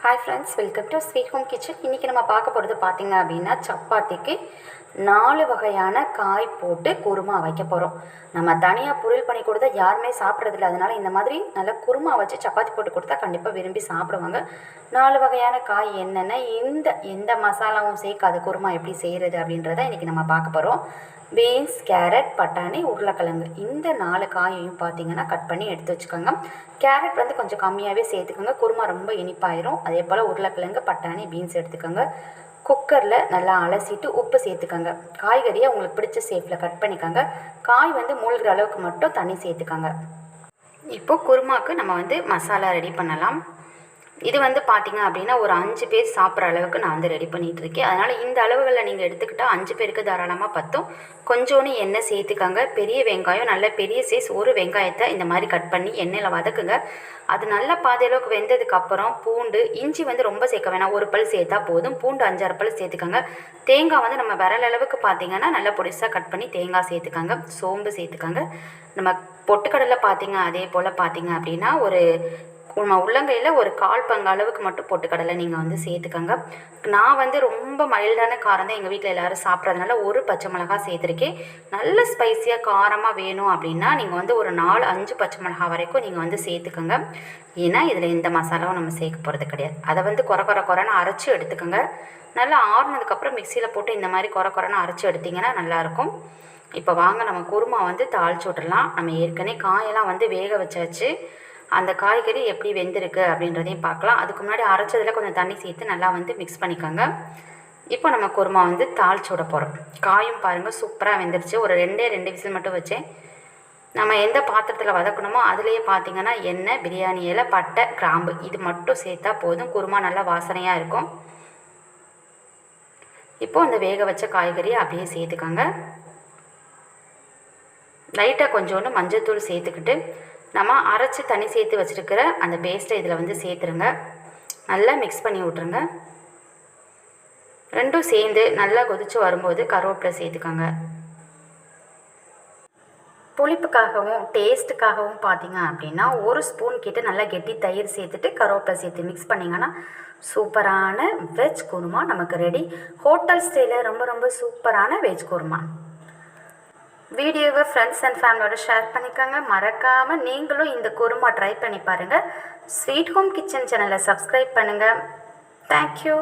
Hi friends welcome to sweet home kitchen இன்றைக்கி நம்ம பார்க்க போகிறது பார்த்தீங்க அப்படின்னா சப்பாத்திக்கு நாலு வகையான காய் போட்டு குருமா வைக்க போகிறோம் நம்ம தனியாக பொரியல் பண்ணி கொடுத்தா யாருமே சாப்பிட்றதில்ல அதனால் இந்த மாதிரி நல்லா குருமா வச்சு சப்பாத்தி போட்டு கொடுத்தா கண்டிப்பாக விரும்பி சாப்பிடுவாங்க. நாலு வகையான காய் என்னென்ன இந்த எந்த மசாலாவும் சேர்க்காது குருமா எப்படி செய்கிறது அப்படின்றத இன்றைக்கி நம்ம பார்க்க போகிறோம் பீன்ஸ் கேரட் பட்டாணி உருளைக்கிழங்கு. இந்த நாலு காயையும் பார்த்தீங்கன்னா கட் பண்ணி எடுத்து வச்சுக்கோங்க. கேரட் வந்து கொஞ்சம் கம்மியாகவே சேர்த்துக்கோங்க. குருமா ரொம்ப இனிப்பாயிரும். அதே போல் உருளைக்கிழங்கு பட்டாணி பீன்ஸ் எடுத்துக்கோங்க. குக்கரில் நல்லா அலசிட்டு உப்பு சேர்த்துக்கோங்க. காய்கறியை உங்களுக்கு பிடிச்ச ஷேப்பில் கட் பண்ணிக்கோங்க. காய் வந்து மூழ்கிற அளவுக்கு மட்டும் தண்ணி சேர்த்துக்கோங்க. இப்போது குருமாவுக்கு நம்ம வந்து மசாலா ரெடி பண்ணலாம். இது வந்து பார்த்தீங்க அப்படின்னா ஒரு அஞ்சு பேர் சாப்பிட்ற அளவுக்கு நான் வந்து ரெடி பண்ணிகிட்டு இருக்கேன் அதனால் இந்த அளவுகளில் நீங்கள் எடுத்துக்கிட்டால் அஞ்சு பேருக்கு தாராளமாக பத்தும். கொஞ்சோன்னு எண்ணெய் சேர்த்துக்கங்க. பெரிய வெங்காயம் நல்ல பெரிய சைஸ் ஒரு வெங்காயத்தை இந்த மாதிரி கட் பண்ணி எண்ணெயில் வதக்குங்க. அது நல்ல பாதையளவுக்கு வெந்ததுக்கப்புறம் பூண்டு இஞ்சி வந்து ரொம்ப சேர்க்க வேணாம். ஒரு பல் சேர்த்தா போதும். பூண்டு அஞ்சாறு பல் சேர்த்துக்கோங்க. தேங்காய் வந்து நம்ம விரல் அளவுக்கு பார்த்தீங்கன்னா நல்லா பொடிசாக கட் பண்ணி தேங்காய் சேர்த்துக்கோங்க. சோம்பு சேர்த்துக்கோங்க. நம்ம பொட்டுக்கடலை பார்த்தீங்க அதே போல் பார்த்தீங்க அப்படின்னா ஒரு நம்ம உள்ளங்கையில் ஒரு கால் பங்கு அளவுக்கு மட்டும் போட்டு கடலை நீங்கள் வந்து சேர்த்துக்கோங்க. நான் வந்து ரொம்ப மைல்டான காரம் தான் எங்கள் வீட்டில் எல்லோரும் சாப்பிட்றதுனால ஒரு பச்சை மிளகா சேர்த்துருக்கேன். நல்ல ஸ்பைஸியாக காரமாக வேணும் அப்படின்னா நீங்கள் வந்து ஒரு நாலு அஞ்சு பச்சை மிளகா வரைக்கும் நீங்கள் வந்து சேர்த்துக்கோங்க. ஏன்னா இதில் எந்த மசாலாவும் நம்ம சேர்க்க போகிறது கிடையாது. அதை வந்து குறை குறை குறைன்னு அரைச்சி எடுத்துக்கோங்க. நல்லா ஆறுனதுக்கப்புறம் மிக்சியில் போட்டு இந்த மாதிரி குறை குறைன்னு அரைச்சி எடுத்திங்கன்னா நல்லாயிருக்கும் இப்போ வாங்க நம்ம குருமா வந்து தாளிச்சு விட்றலாம் நம்ம ஏற்கனவே காயெல்லாம் வந்து வேக வச்சாச்சு. அந்த காய்கறி எப்படி வெந்திருக்கு அப்படின்றதையும் பார்க்கலாம். அதுக்கு முன்னாடி அரைச்சதில் கொஞ்சம் தண்ணி சேர்த்து நல்லா வந்து மிக்ஸ் பண்ணிக்கோங்க. இப்போ நம்ம குருமா வந்து தாளிச்சு விட போகிறோம் காயும் பாருங்கள் சூப்பராக வெந்துருச்சு. ஒரு ரெண்டே ரெண்டு விசில் மட்டும் வச்சேன் நம்ம எந்த பாத்திரத்தில் வதக்கணுமோ அதுலேயே பார்த்தீங்கன்னா எண்ணெய் பிரியாணி இலை பட்டை கிராம்பு இது மட்டும் சேர்த்தா போதும். குருமா நல்லா வாசனையாக இருக்கும். இப்போது அந்த வேக வச்ச காய்கறியை அப்படியே சேர்த்துக்கோங்க. லைட்டாக கொஞ்சோண்டு மஞ்சத்தூள் சேர்த்துக்கிட்டு நம்ம அரைச்சி தனி சேர்த்து வச்சுருக்கிற அந்த பேஸ்ட்டை இதில் வந்து சேர்த்துருங்க. நல்லா மிக்ஸ் பண்ணி விட்ருங்க ரெண்டும் சேர்ந்து நல்லா கொதித்து வரும்போது கருவேப்பிலை சேர்த்துக்கோங்க. புளிப்புக்காகவும் டேஸ்ட்டுக்காகவும் பார்த்தீங்க அப்படின்னா ஒரு ஸ்பூன் கிட்ட நல்லா கெட்டி தயிர் சேர்த்துட்டு கருவேப்பிலை சேர்த்து மிக்ஸ் பண்ணிங்கன்னா சூப்பரான வெஜ் குருமா நமக்கு ரெடி ஹோட்டல் ஸ்டைலில் ரொம்ப ரொம்ப சூப்பரான வெஜ் குருமா. வீடியோவை ஃப்ரெண்ட்ஸ் அண்ட் ஃபேமிலியோட ஷேர் பண்ணிக்கோங்க. மறக்காமல் நீங்களும் இந்த குருமா ட்ரை பண்ணி பாருங்கள் ஸ்வீட் ஹோம் கிச்சன் சேனலை சப்ஸ்கிரைப் பண்ணுங்கள் தேங்க்யூ